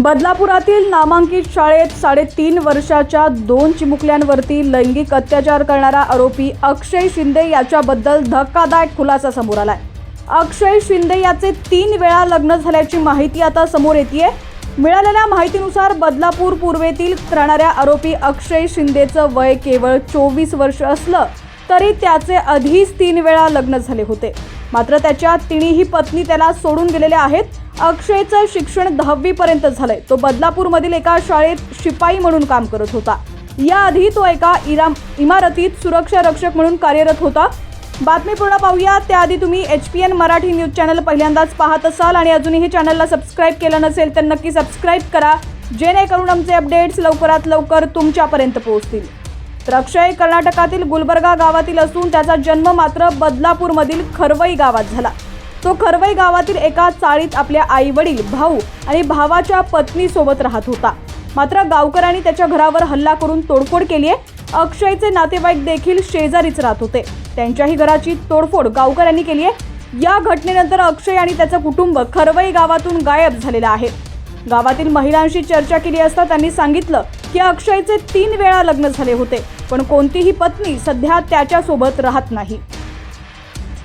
बदलापुरातील नामांकित शाळेत साडेतीन वर्षाच्या दोन चिमुकल्यांवरती लैंगिक अत्याचार करणारा आरोपी अक्षय शिंदे याच्याबद्दल धक्कादायक खुलासा समोर आलाय. अक्षय शिंदे याचे तीन वेळा लग्न झाल्याची माहिती आता समोर येते मिळालेल्या माहितीनुसार बदलापूर पूर्वेतील राहणाऱ्या आरोपी अक्षय शिंदेचं वय केवळ चोवीस वर्ष असलं तरी त्याचे आधीच तीन वेळा लग्न झाले होते. मात्र त्याच्या तिन्ही पत्नी त्याला सोडून गेलेल्या आहेत. अक्षयचं शिक्षण दहावीपर्यंत झालंय. तो बदलापूरमधील एका शाळेत शिपाई म्हणून काम करत होता. याआधी तो एका इराम इमारतीत सुरक्षा रक्षक म्हणून कार्यरत होता. बातमी पूर्ण पाहूया. त्याआधी तुम्ही H P N Marathi news channel पहिल्यांदाच पाहत असाल आणि अजूनही चॅनलला सबस्क्राईब केलं नसेल तर नक्की सबस्क्राईब करा. जेणेकरून आमचे अपडेट्स लवकरात लवकर तुमच्यापर्यंत पोहोचतील. तर अक्षय कर्नाटकातील गुलबर्गा गावातील असून त्याचा जन्म मात्र बदलापूरमधील खरवई गावात झाला. तो खरवई गावातील एका चाळीत आपल्या आई वडील भाऊ आणि भावाच्या पत्नीसोबत राहत होता. मात्र गावकऱ्यांनी त्याच्या घरावर हल्ला करून तोडफोड केली आहे. अक्षयचे नातेवाईक देखील शेजारीच राहत होते. त्यांच्याही घराची तोडफोड गावकऱ्यांनी केली आहे. या घटनेनंतर अक्षय आणि त्याचं कुटुंब खरवई गावातून गायब झालेलं आहे. गावातील महिलांशी चर्चा केली असता त्यांनी सांगितलं की अक्षयचे तीन वेळा लग्न झाले होते पण कोणतीही पत्नी सध्या त्याच्यासोबत राहत नाही.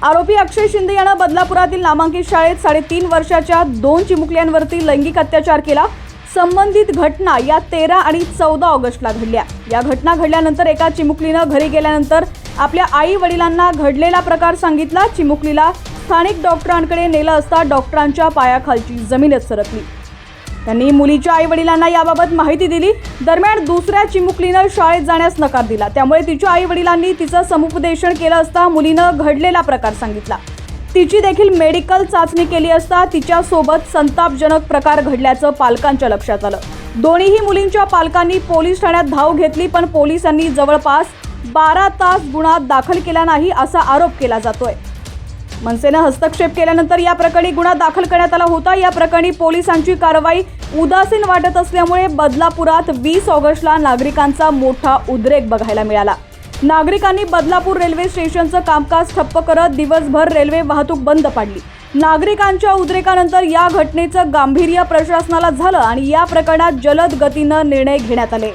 आरोपी अक्षय शिंदे यानं बदलापुरातील नामांकित शाळेत साडेतीन वर्षाच्या दोन चिमुकल्यांवरती लैंगिक अत्याचार केला. संबंधित घटना या तेरा आणि चौदा ऑगस्टला घडल्या. या घटना घडल्यानंतर एका चिमुकलीनं घरी गेल्यानंतर आपल्या आई वडिलांना घडलेला प्रकार सांगितला. चिमुकलीला स्थानिक डॉक्टरांकडे नेलं असता डॉक्टरांच्या पायाखालची जमीनच सरकली. त्यांनी मुलीच्या आई वडिलांना याबाबत माहिती दिली. दरम्यान दुसऱ्या चिमुकलीनं शाळेत जाण्यास नकार दिला. त्यामुळे तिच्या आई वडिलांनी तिचं समुपदेशन केलं असता मुलीनं घडलेला प्रकार सांगितला. तिची देखील मेडिकल चाचणी केली असता तिच्यासोबत संतापजनक प्रकार घडल्याचं पालकांच्या लक्षात आलं. दोन्हीही मुलींच्या पालकांनी पोलीस ठाण्यात धाव घेतली पण पोलिसांनी जवळपास बारा तास गुन्हा दाखल केला नाही असा आरोप केला जातोय. मनसेनं हस्तक्षेप केल्यानंतर या प्रकरणी गुन्हा दाखल करण्यात आला होता. या प्रकरणी पोलिसांची कारवाई उदासीन वाटत असल्यामुळे बदलापुरात वीस ऑगस्टला नागरिकांचा मोठा उद्रेक बघायला मिळाला. नागरिकांनी बदलापूर रेल्वे स्टेशनचं कामकाज ठप्प करत दिवसभर रेल्वे वाहतूक बंद पाडली. नागरिकांच्या उद्रेकानंतर या घटनेचं गांभीर्य प्रशासनाला झालं आणि या प्रकरणात जलद गतीनं निर्णय घेण्यात आले.